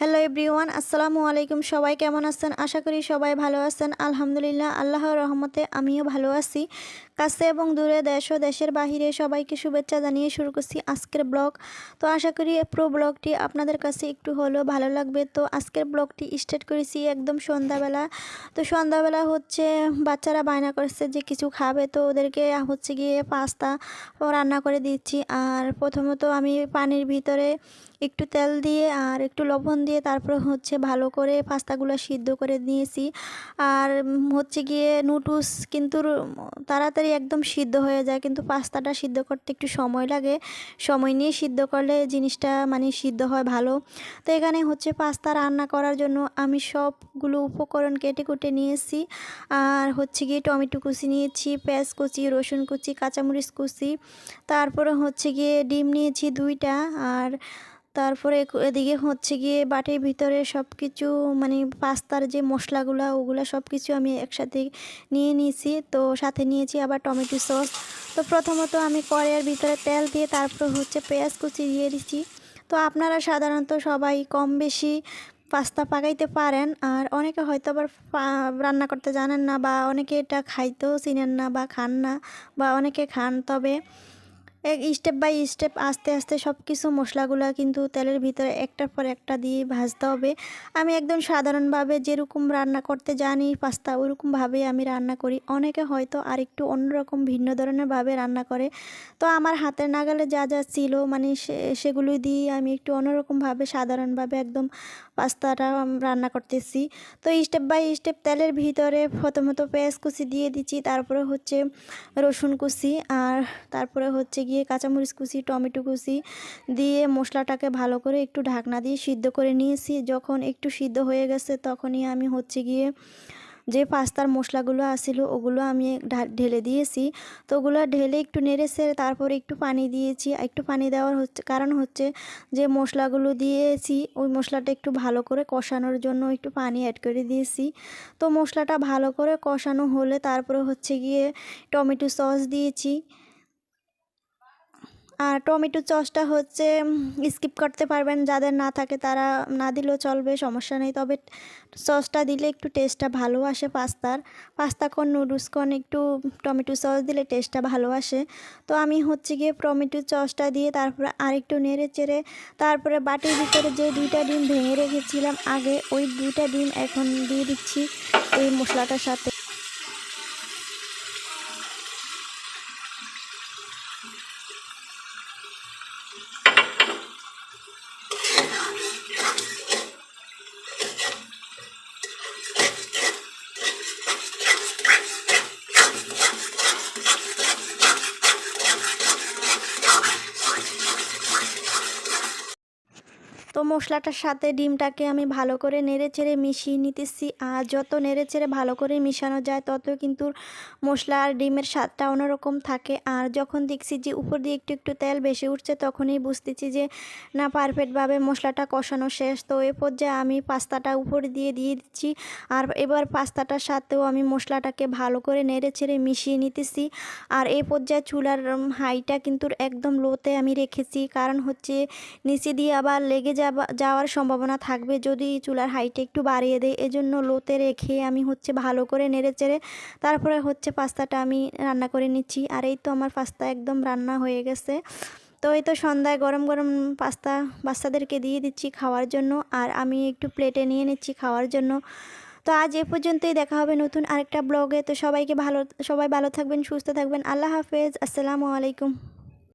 Hello everyone, আসসালামু আলাইকুম। সবাই কেমন আছেন? আশা করি সবাই ভালো আছেন। আলহামদুলিল্লাহ, আল্লাহর রহমতে আমিও ভালো আছি। কাছে এবং দূরে দেশ ও দেশের বাহিরে সবাইকে শুভেচ্ছা জানিয়ে শুরু করছি আজকের ব্লগ। তো আশা করি পুরো ব্লগটি আপনাদের কাছে একটু হলেও ভালো লাগবে। তো আজকের ব্লগটি স্টার্ট করেছি একদম সন্ধ্যাবেলা। তো সন্ধ্যাবেলা হচ্ছে বাচ্চারা বায়না করছে যে কিছু খাবে। তো ওদেরকে হচ্ছে গিয়ে পাস্তা রান্না করে দিচ্ছি। আর প্রথমত আমি পানির ভিতরে একটু তেল দিয়ে আর একটু লবণ দিয়ে তারপর হচ্ছে ভালো করে পাস্তাগুলো সিদ্ধ করে নিয়েছি। আর হচ্ছে গিয়ে নুডলস কিন্তু তাড়াতাড়ি একদম সিদ্ধ হয়ে যায়, কিন্তু পাস্তাটা সিদ্ধ করতে একটু সময় লাগে। সময় নিয়ে সিদ্ধ করলে জিনিসটা মানে সিদ্ধ হয় ভালো। তো এখানে হচ্ছে পাস্তা রান্না করার জন্য আমি সবগুলো উপকরণ কেটে কুটে নিয়েছি। আর হচ্ছে গিয়ে টমেটো কুচি নিয়েছি, পেঁয়াজ কুচি, রসুন কুচি, কাঁচামরিচ কুচি। তারপরে হচ্ছে গিয়ে ডিম নিয়েছি দুইটা। আর তারপরে এদিকে হচ্ছে গিয়ে বাটির ভিতরে সব কিছু মানে পাস্তার যে মশলাগুলো, ওগুলো সব কিছু আমি একসাথে নিয়ে নিয়েছি। তো সাথে নিয়েছি আবার টমেটো সস। তো প্রথমত আমি কড়াইয়ের ভিতরে তেল দিয়ে তারপর হচ্ছে পেঁয়াজ কুচি দিয়ে দিচ্ছি। তো আপনারা সাধারণত সবাই কম বেশি পাস্তা পাকাইতে পারেন। আর অনেকে হয়তো আবার রান্না করতে জানেন না বা অনেকে এটা খাইতেও চিনেন না বা খান না বা অনেকে খান। তবে এক স্টেপ বাই স্টেপ আস্তে আস্তে সব কিছু মশলাগুলো কিন্তু তেলের ভিতরে একটার পর একটা দিয়ে ভাজতে হবে। আমি একদম সাধারণভাবে যেরকম রান্না করতে জানি পাস্তা ওরকমভাবে আমি রান্না করি। অনেকে হয়তো আর একটু অন্যরকম ভিন্ন ধরনেরভাবে রান্না করে। তো আমার হাতের নাগালে যা যা ছিল মানে সেগুলো দিয়ে আমি একটু অন্যরকমভাবে সাধারণভাবে একদম পাস্তাটা রান্না করতেছি। তো স্টেপ বাই স্টেপ তেলের ভিতরে প্রথমত পেঁয়াজ কুচি দিয়ে দিচ্ছি, তারপরে হচ্ছে রসুন কুচি আর তারপরে হচ্ছে গিয়ে কাঁচামরিচ কুচি, টমেটো কুচি দিয়ে মশলাটাকে ভালো করে একটু ঢাকনা দিয়ে সিদ্ধ করে নিয়েছি। যখন একটু সিদ্ধ হয়ে গেছে তখনই আমি হচ্ছে গিয়ে যে পাস্তার মশলাগুলো আসিল ওগুলো আমি ঢেলে দিয়েছি। তো ওগুলো ঢেলে একটু নেড়ে সেরে তারপরে একটু পানি দিয়েছি। একটু পানি দেওয়ার হচ্ছে কারণ হচ্ছে যে মশলাগুলো দিয়েছি ওই মশলাটা একটু ভালো করে কষানোর জন্য একটু পানি অ্যাড করে দিয়েছি। তো মশলাটা ভালো করে কষানো হলে তারপরে হচ্ছে গিয়ে টমেটো সস দিয়েছি। আর টমেটো সসটা হচ্ছে স্কিপ করতে পারবেন। যাদের না থাকে তারা না দিলেও চলবে, সমস্যা নেই। তবে সসটা দিলে একটু টেস্টটা ভালো আসে পাস্তার। পাস্তা কোন, নুডলস কোন, একটু টমেটো সস দিলে টেস্টটা ভালো আসে। তো আমি হচ্ছে গিয়ে টমেটো সসটা দিয়ে তারপরে আরেকটু নেড়ে চেড়ে, তারপরে বাটির ভিতরে যে দুইটা ডিম ভেঙে রেখেছিলাম, আগে ওই দুইটা ডিম এখন দিয়ে দিচ্ছি এই মশলাটার সাথে। মশলাটার সাথে ডিমটাকে আমি ভালো করে নেড়ে চেড়ে মিশিয়ে নিতেছি। আর যত নেড়ে চেড়ে ভালো করে মিশানো যায় তত কিন্তু মশলা আর ডিমের স্বাদটা অন্যরকম থাকে। আর যখন দেখছি যে উপর দিয়ে একটু একটু তেল বেশি উঠছে, তখনই বুঝতেছি যে না, পারফেক্টভাবে মশলাটা কষানো শেষ। তো এ পর্যায়ে আমি পাস্তাটা উপর দিয়ে দিয়ে দিচ্ছি। আর এবার পাস্তাটার সাথেও আমি মশলাটাকে ভালো করে নেড়ে চেড়ে মিশিয়ে নিতেছি। আর এ পর্যায়ে চুলার হাইটা কিন্তু একদম লোতে আমি রেখেছি। কারণ হচ্ছে নিচে দিয়ে আবার লেগে যাওয়ার সম্ভাবনা থাকবে যদি চুলার হাইটে একটু বাড়িয়ে দেয় এজন্য লোতে রেখে আমি হচ্ছে ভালো করে নেড়ে চেড়ে তারপরে হচ্ছে পাস্তাটা আমি রান্না করে নিচ্ছি। আর এই তো আমার পাস্তা একদম রান্না হয়ে গেছে। তো এই তো সন্ধ্যায় গরম গরম পাস্তা বাচ্চাদেরকে দিয়ে দিচ্ছি খাওয়ার জন্য। আর আমি একটু প্লেটে নিয়ে নিচ্ছি খাওয়ার জন্য। তো আজ এ পর্যন্তই দেখা হবে নতুন আরেকটা ব্লগে। তো সবাইকে ভালো, সবাই ভালো থাকবেন, সুস্থ থাকবেন। আল্লাহ হাফেজ। আসসালামু আলাইকুম।